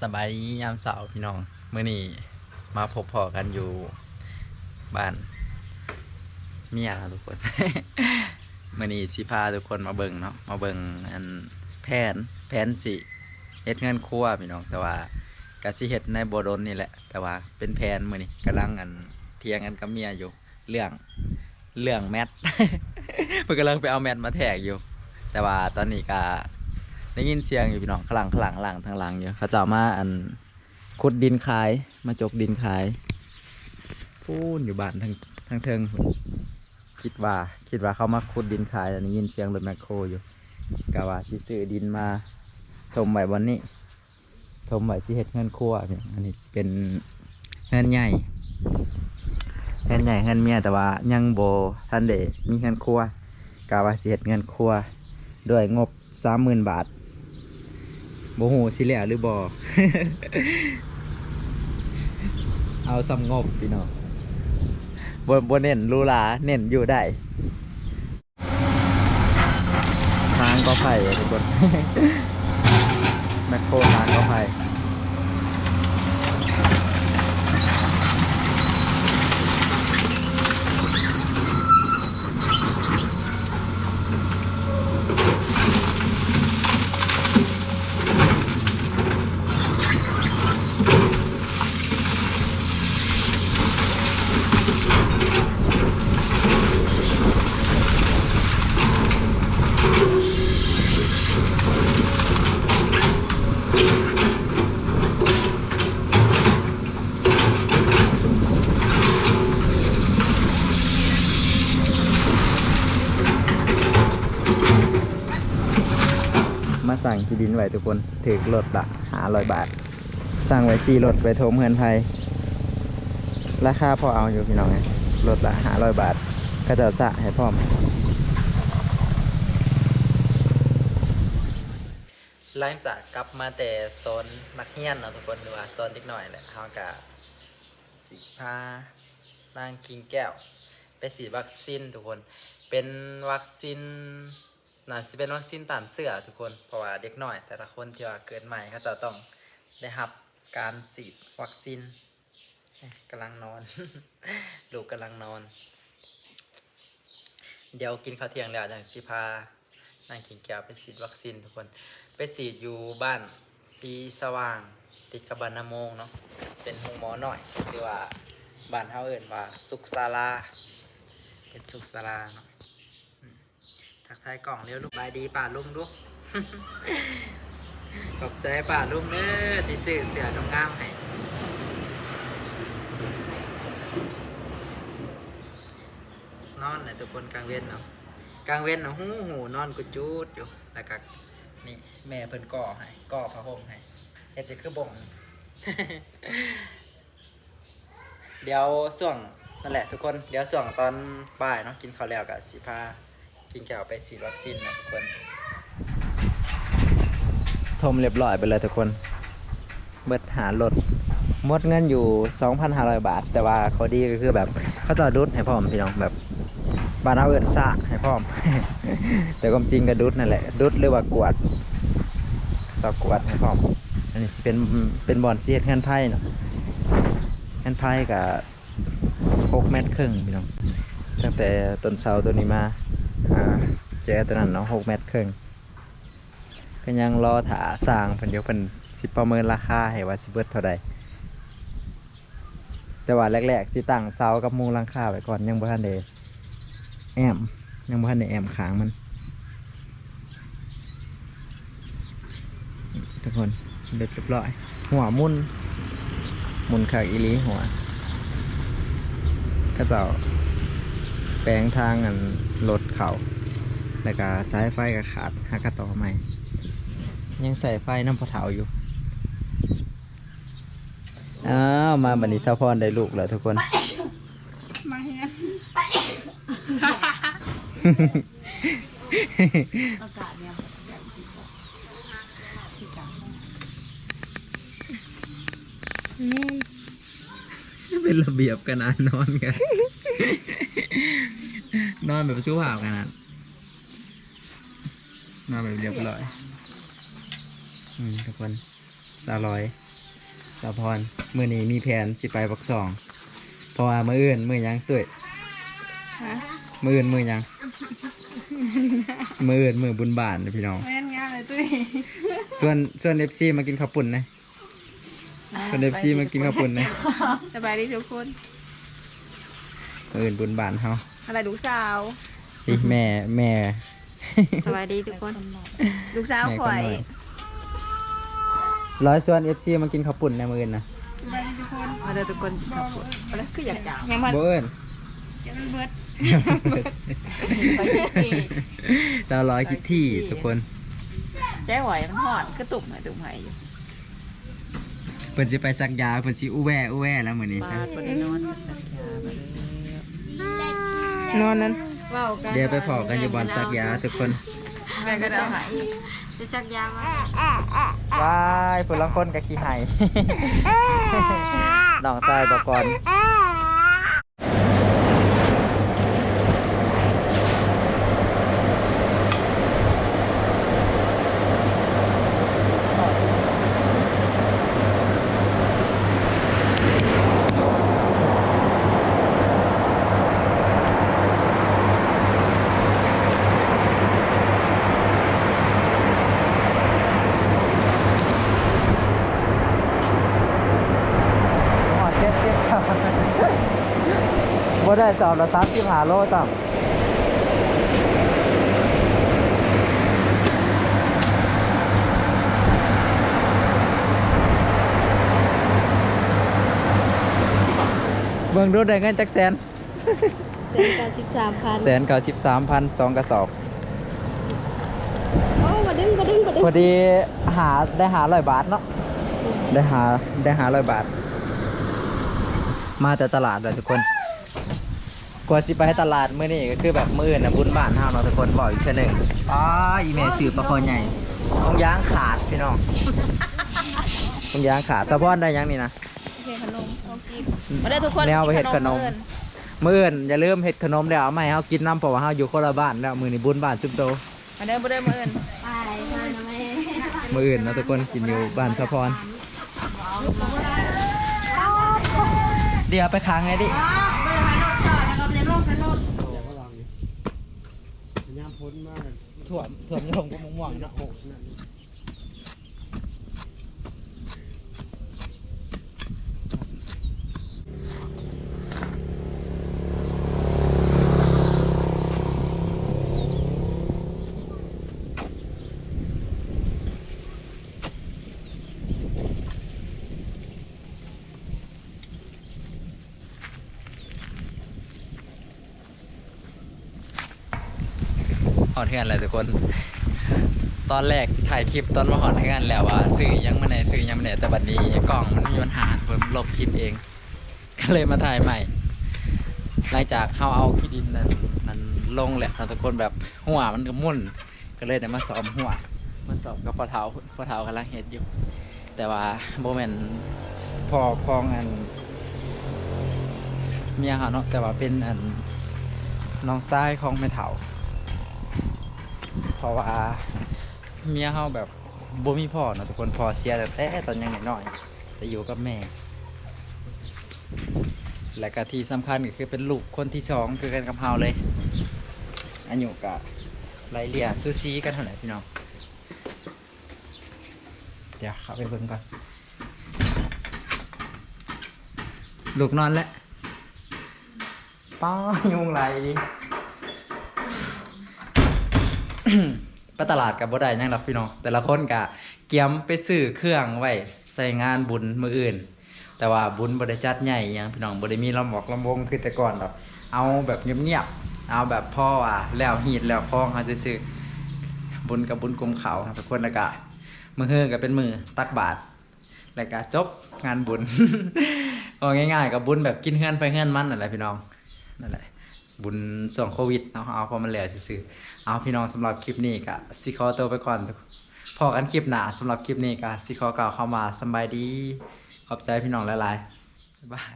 สบายดียามเสาร์พี่น้องเมื่อนี้มาพบพอกันอยู่บ้านเมียนะทุกคน เมื่อนี้สิพาทุกคนมาเบิ่งเนาะมาเบิ่งอันแผนแผนสิเฮ็ดเงินครัวพี่น้องแต่ว่ากะสิเฮ็ดในบ่ดนนี่แหละ แต่ว่าเป็นแผนมื้อนี้กำลังอันเถียงกันกับเมียอยู่ เรื่องเรื่องแมทเพิ่นกำลังไปเอาแมทมาแทกอยู่ แต่ว่าตอนนี้ก็ ได้ยินเสียงอยู่พี่น้องข้างหลังข้างหลังหลังทางหลังอยู่เขาจะเอามาอันขุดดินขาย มาจกดินขายพูนอยู่บ้านทางทางเทิงคิดว่า คิดว่าเขามาขุดดินขายแล้ได้ยินเสียงรถแมคโครอยู่กะว่าสิซื้อดินมาถมไว้วันนี้ถมไว้สิเฮ็ดเงินครัวพี่น้องอันนี้เป็นเงินใหญ่เงินใหญ่เงินเมียแต่ว่ายังโบทันเดมีเงินครัวกะว่าสิเฮ็ดเงินครัวด้วยงบสามหมื่นบาท โบหูสิเหลือหรือบอเอาสำงบพี่น้องบนบนเน้นรูหราเน้นอยู่ได้ ทางก็ไผ่ทุกคนแมคโครทางก็ไผ่ มา สั่งที่ดินไว้ทุกคนถือรถละหาร้อยบาท สั่งไว้สี่รถไปทมเงินไทยราคาพอเอาอยู่พี่น้องไงรถละหาร้อยบาท ก็จะสะให้พร้อมหลังจากกลับมาแต่โซนนักเรียนเนาะทุกคนหรือว่าโซนเด็กหน่อยแหละเขาก็สีพานางกิงแก้ว ไปฉีดวัคซีนทุกคน เป็นวัคซีน น่าจะเป็นวัคซีนต้านเสื้อทุกคนเพราะว่าเด็กน้อย แต่ละคนที่ว่าเกิดใหม่เขาจะต้องได้รับการฉีดวัคซีนกำลังนอนลูกกำลังนอน เดี๋ยวกินข้าวเที่ยงแล้วอย่างสิพานางกิงแก้วไปฉีดวัคซีนทุกคน ไปฉีดอยู่บ้านสีสว่าง ติดกับบานนาโมงเนาะเป็นหงหมอหน่อยหรือว่าบ้านเฮาเอิ้นว่าสุขศาลาเป็นสุขศาลาเนาะ ทักทายกล่องเร็วลูกบายดีป่าลุงดูขอบใจป่าลุงเด้อที่ซื้อเสืองงามให้นอนเลยทุกคนกลางเว้นเนาะกลางเว้นเนาะหูหูนอนกุจูดอยู่แล้วก็นี่แม่เพิ่นก่อให้ก่อผ้าห่มให้เฮ็ดจะคือบ่งเดี๋ยวส่วงนั่นแหละทุกคนเดี๋ยวส่วงตอนบ่ายเนาะกินข้าวแล้วกับสิพา กินแก้วไปฉีดวัคซีนนะทุกคนทมเรียบร้อยไปเลยทุกคน เบิดหารถหมดเงินอยู่ 2,500 บาท แต่ว่าเขาดีก็คือแบบเขาจะดุดให้พร้อมพี่น้องแบบบ้านเอาเอินซ่าให้พร้อม แต่ความจริงก็ดุดนั่นแหละ ดุดหรือว่ากวดจะกวดให้พร้อม อันนี้เป็นเป็นบอลเสียดเงินไพ่เนาะแอนไพ่กับหกเมตรครึ่งพี่น้องตั้งแต่ต้นเสาตัวนี้มา เจอตัวนั้นเนาะหกเมตรครึ่งก็ยังรอถาสร้างเพิ่นเดี๋ยวเพิ่นสิประเมินราคาให้ว่าสิเบิดเท่าใดแต่ว่าแรกๆสิตั้งเสากับมุงหลังคาไว้ก่อนยังบ่ทันได้แอมยังบ่ทันได้แอมขางมัน ทุกคนเรียบร้อย หัวมุนมุนขากอีลีหัวก็จะแปลงทางอันรถเขา แล้วก็สายไฟก็ขาดหักกระต่อใหม่ ยังใส่ไฟน้ำพะเถาอยู่ อ้าว มาบันนี้ซาพรได้ลูกแล้วทุกคน มาเฮียอากาศเนี่ยนี่เป็นระเบียบกันนะนอนกัน นอนแบบสู้ผาพกันนะ นอนแบบเรียบร้อย อืมทุกคนสาวร้อยสะพรมื้อนี้มีแผนสิไปบักสองเพราะว่ามื้ออื่นมื้อหยังตุ้ยฮะมื้ออื่นมื้อหยังมื้ออื่นมื้อบุญบานเด้อพี่น้องแม่นงานเลยตุ้ยส่วนส่วน FC มากินข้าวปุ่นนะส่วน FC มากินข้าวปุ่นนะสบายดีทุกคนมื้ออื่นบุญบานเฮาอะไรลูกสาวอีแม่แม่ สบายดีทุกคน ลูกสาวแม่ข่ก็อยน้อยร้อยส่วน FC มากินข้าวปุ่นในมื้ออื่นนะสบายดีทุกคนมาเด้อทุกคนครับผมอะไรคืออยากจังยังพันบ่เอิ้นจะมันเบิดไปที่เราร้อยคิดที่ทุกคนแจ้ไหวมันหอดก็ตุ่มหน่อยตุ่มหายอยู่เพิ่นสิไปสักยาเพิ่นสิอู้แว่อู้แว่แล้วมื้อนี้บาดบนนอนกันสักยามาเลยนอนนั้น ว้าวกันเดี๋ยวไปพอกันอยู่บอนสักยาทุกคนแม่ก็จะหายจะสักยามาว้ายผลละคนกับขี้ไห้น้องทรายบอกก่อนหอดเจ็บเจ็บครับบ่ ได้สอบละสามสิบห้าโลต่ำเบิ่งดูได้เงินจักแสนเซ็นกันสิบสามพันแสนเก้าสิบสามพันสองกระสอบ โอ้มาดึงมาดึงมาดึงพอดีหาได้หาร้อยบาทเนาะได้หาได้หาร้อยบาท มาแต่ตลาดเลยทุกคน กว่าสิไปตลาดมื้อนี้ก็คือแบบมื้อน่ะบุญบ้านเฮาเนาะทุกคนบอกอีกเทื่อหนึงอ๋ออีเมลสื่อปลาคอใหญ่ต้องยางขาดพี่น้องต้องยางขาดสะพอนได้ยังนี่นะเฮ็ดขนมเอากินมาได้ทุกคนแนวไปเฮ็ดขนมเอิ้มื้ออื่นอย่าลืมเฮ็ดขนมเดี๋ยวเอามาให้เฮากินน้ำเพราะว่าเฮาอยู่คนละบ้านแล้วมื้อนี้บุญบ้านซุปโตมาเด้อมาเด้อมาเอิ้นไปมาทำไมมื้ออื่นเนาะทุกคนกินอยู่บ้านสะพอนเดี๋ยวไปค้างไงดิ ยามพ้ นมากถ่วมถ่วมยงก็ม่วงๆเนาะโอ้นั่น หอดเฮือนเลยทุกคน ตอนแรกถ่ายคลิปตอนมาหอดเฮือนแล้วว่าสื่อยังไมาไหนสื่อยังไมาไหนแต่บัดนี้กล้องมันมีปัญหาผมลบคลิปเอง ก็เลยมาถ่ายใหม่ หลังจากเขาเอาขี้ดินนั้นมันลงแหละทุกคนแบบหัวมันก็มุ่น ก็เลยได้มาซ้อมหัวมาซ้อมกับพ่อเท้าพ่อเท้ากำลังเฮ็ดอยู่ แต่ว่าโมเมนพอพองอัน เมียเขาเนาะแต่ว่าเป็นอันน้องซ้ายของแม่เฒ่า เพราะว่าเมียเขาแบบบ่มีพ่อเนาะทุกคนพ่อเสียแต่แต่ตอนยังน้อยๆแต่อยู่กับแม่ และก็ที่สำคัญก็คือเป็นลูกคนที่สองคือกันกับเฮาเลยอายุกะไลเลียซูซีกันเท่าไหร่พี่น้องเดี๋ยวเข้าไปเบิ่งก่อนลูกนอนแล้วป้ายุงไหลดิ ไปตลาดกับบ่ได้ยังหรอกพี่น้องแต่ละคนกะเกียมไปซื้อเครื่องไว้ใส่งานบุญมืออื่น แต่ว่าบุญบ่ได้จัดใหญ่ยังพี่น้องบ่ได้มีลำบอกลำวงคือแต่ก่อนดอกเอาแบบเงียบๆเอาแบบพ่ออะแล้วฮีดแล้วคล้องเฮาซื่อบุญกับบุญกลมเขาทุกคนล้วก็มือเฮือก็เป็นมือตักบาตรแล้วก็จบงานบุญเอาง่ายๆกับบุญแบบกินเฮือนไปเฮือนมันนั่นแหละพี่น้องนั่นแหละ บุญส่วงโควิดเนาะเอาพอมันเหลือซื่อๆเอาพี่น้องสำหรับคลิปนี้ก็สิขอตัวไปก่อนพอกันคลิปหน้าสำหรับคลิปนี้ก็สิขอกล่าวเข้ามาสบายดี ขอบใจพี่น้องหลายๆบ๊ายบาย